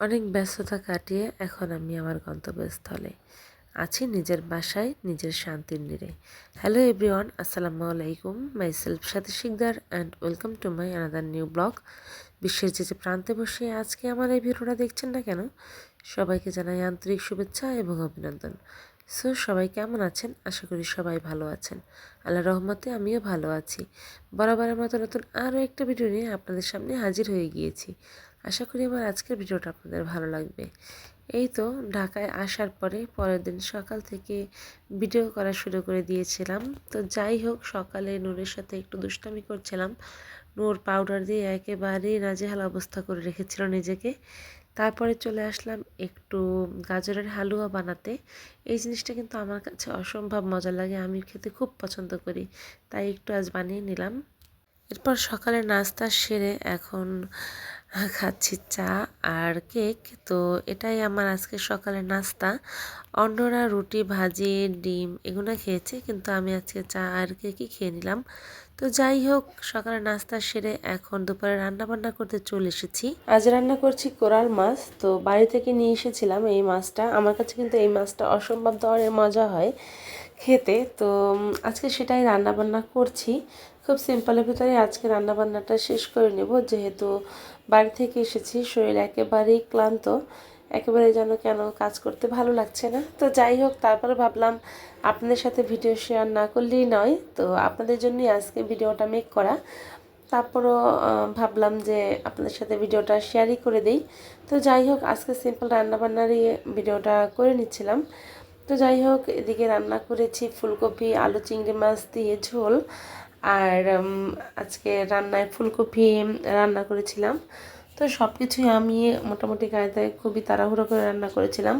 অনেক ব্যস্ততা কাটিয়ে এখন আমি আমার গন্তব্যস্থলে। আছি নিজের বাসায়, নিজের শান্তির নিরে। হ্যালো এভরিওয়ান আসসালামু আলাইকুম myself Sathi Shikdar and welcome to my another new blog বিশ্বের যে যে প্রান্তে বসে আজকে আমার এই ভিডিওটা দেখছেন না কেন, সবাইকে জানাই আন্তরিক শুভেচ্ছা এবং অভিনন্দন। সো সবাই কেমন আছেন? আশা করি সবাই ভালো আছেন। আল্লাহ রহমতে আমিও ভালো আছি। বরাবরের মতো নতুন আরও একটা ভিডিও নিয়ে আপনাদের সামনে হাজির হয়ে গিয়েছি। আশা করি আমার আজকের ভিডিওটা আপনাদের ভালো লাগবে। এই তো ঢাকায় আসার পরে পরের দিন সকাল থেকে ভিডিও করা শুরু করে দিয়েছিলাম। তো যাই হোক, সকালে নূরের সাথে একটু দুষ্টামি করছিলাম। নূর পাউডার দিয়ে একেবারেই নাজেহাল অবস্থা করে রেখেছিল নিজেকে। তারপরে চলে আসলাম একটু গাজরের হালুয়া বানাতে। এই জিনিসটা কিন্তু আমার কাছে অসম্ভব মজা লাগে, আমি খেতে খুব পছন্দ করি। তাই একটু আজ বানিয়ে নিলাম। এরপর সকালে নাস্তা সেরে এখন খাচ্ছি চা আর কেক। তো এটাই আমার আজকে সকালের নাস্তা। অন্যরা রুটি, ভাজি, ডিম এগুলো খেয়েছে, কিন্তু আমি আজকে চা আর কেকই খেয়ে নিলাম। তো যাই হোক, সকালে নাস্তা সেরে এখন দুপুরে রান্না বান্না করতে চলে এসেছি। আজ রান্না করছি কোরাল মাছ, তো বাড়ি থেকে নিয়ে এসেছিলাম এই মাছটা। আমার কাছে কিন্তু এই মাছটা অসম্ভব ধরনের মজা হয়। খেতে। তো আজকে সেটাই রান্না বান্না করছি। খুব সিম্পলের ভিতরে আজকে রান্নাবান্নাটা শেষ করে নেব। যেহেতু বাড়ি থেকে এসেছি, শরীর একেবারেই ক্লান্ত। একেবারে যেন কেন কাজ করতে ভালো লাগছে না। তো যাই হোক, তারপরে ভাবলাম আপনাদের সাথে ভিডিও শেয়ার না করলেই নয়। তো আপনাদের জন্যই আজকে ভিডিওটা মেক করা। তারপরও ভাবলাম যে আপনাদের সাথে ভিডিওটা শেয়ারই করে দিই। তো যাই হোক, আজকে সিম্পল রান্নাবান্নারই ভিডিওটা করে নিচ্ছিলাম। তো যাই হোক, এদিকে রান্না করেছি ফুলকপি, আলু, চিংড়ি মাছ দিয়ে ঝোল। আর আজকে রান্নায় ফুলকপি রান্না করেছিলাম। তো সব কিছুই আমি মোটামুটি কায়দায় খুবই তাড়াহুড়ো করে রান্না করেছিলাম।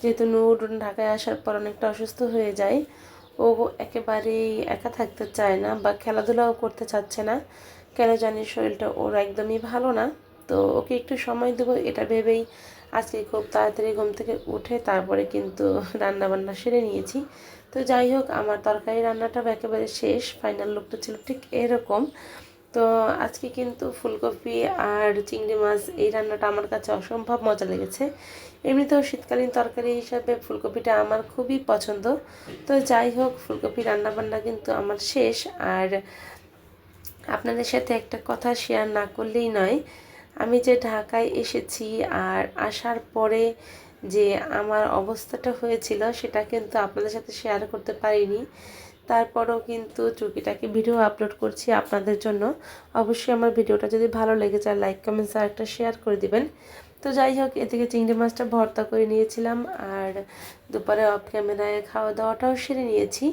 যেহেতু নূর ঢাকায় আসার পর অনেকটা অসুস্থ হয়ে যায়, ও একেবারেই একা থাকতে চায় না বা খেলাধুলাও করতে চাচ্ছে না। কেন জানি শরীরটা ওর একদমই ভালো না। তো ওকে একটু সময় দেবো, এটা ভেবেই আজকে খুব তাড়াতাড়ি ঘুম থেকে উঠে তারপরে কিন্তু রান্না বান্না সেরে নিয়েছি। তো যাই হোক, আমার তরকারি রান্নাটা একেবারে শেষ ফাইনাল লুকটা ছিল ঠিক এরকম। তো আজকে কিন্তু ফুলকপি আর চিংড়ি মাছ, এই রান্নাটা আমার কাছে অসম্ভব মজা লেগেছে। এমনিতেও শীতকালীন তরকারি হিসাবে ফুলকপিটা আমার খুবই পছন্দ। তো যাই হোক, ফুলকপি রান্নাবান্না কিন্তু আমার শেষ। আর আপনাদের সাথে একটা কথা শেয়ার না করলেই নয় আমি যে ঢাকায় এসেছি আর আসার পরে যে আমার অবস্থাটা হয়েছিল, সেটা কিন্তু আপনাদের সাথে শেয়ার করতে পারিনি। তারপরেও কিন্তু চুকিটাকে ভিডিও আপলোড করছি আপনাদের জন্য। অবশ্যই আমার ভিডিওটা যদি ভালো লেগে যায় লাইক কমেন্টস আর একটা শেয়ার করে দিবেন। তো যাই হোক, এদিকে চিংড়ি মাছটা ভর্তা করে নিয়েছিলাম, আর দুপুরে অফ ক্যামেরায় খাওয়া দাওয়াটাও সেরে নিয়েছি।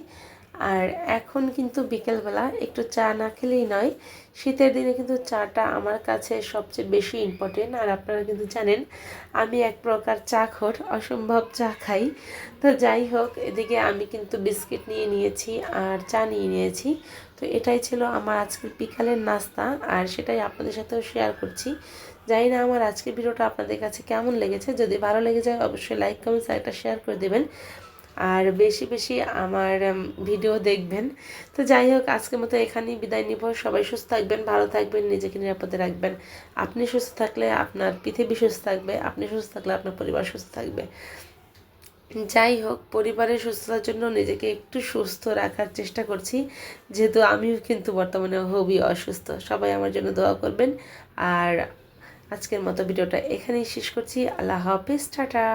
আর এখন কিন্তু বিকেলবেলা একটু চা না খেলেই নয়। শীতের দিনে কিন্তু চাটা আমার কাছে সবচেয়ে বেশি ইম্পর্টেন্ট আর আপনারা কিন্তু জানেন আমি এক প্রকার চা খোর অসম্ভব চা খাই। তো যাই হোক, এদিকে আমি কিন্তু বিস্কিট নিয়ে নিয়েছি আর চা নিয়ে নিয়েছি। তো এটাই ছিল আমার আজকের বিকালের নাস্তা, আর সেটাই আপনাদের সাথেও শেয়ার করছি। জানি না আমার আজকের ভিডিওটা আপনাদের কাছে কেমন লেগেছে, যদি ভালো লেগে যায় অবশ্যই লাইক কমেন্টস একটা শেয়ার করে দেবেন। আর বেশি বেশি আমার ভিডিও দেখবেন। তো যাই হোক, আজকের মতো এখানেই বিদায় নিব। সবাই সুস্থ থাকবেন, ভালো থাকবেন, নিজেকে নিরাপদে রাখবেন। আপনি সুস্থ থাকলে আপনার পৃথিবী সুস্থ থাকবে, আপনি সুস্থ থাকলে আপনার পরিবার সুস্থ থাকবে। যাই হোক, পরিবারের সুস্থতার জন্য নিজেকে একটু সুস্থ রাখার চেষ্টা করছি। যেহেতু আমিও কিন্তু বর্তমানে খুবই অসুস্থ। সবাই আমার জন্য দোয়া করবেন। আর আজকের মতো ভিডিওটা এখানেই শেষ করছি। আল্লাহ হাফিজ, টাটা।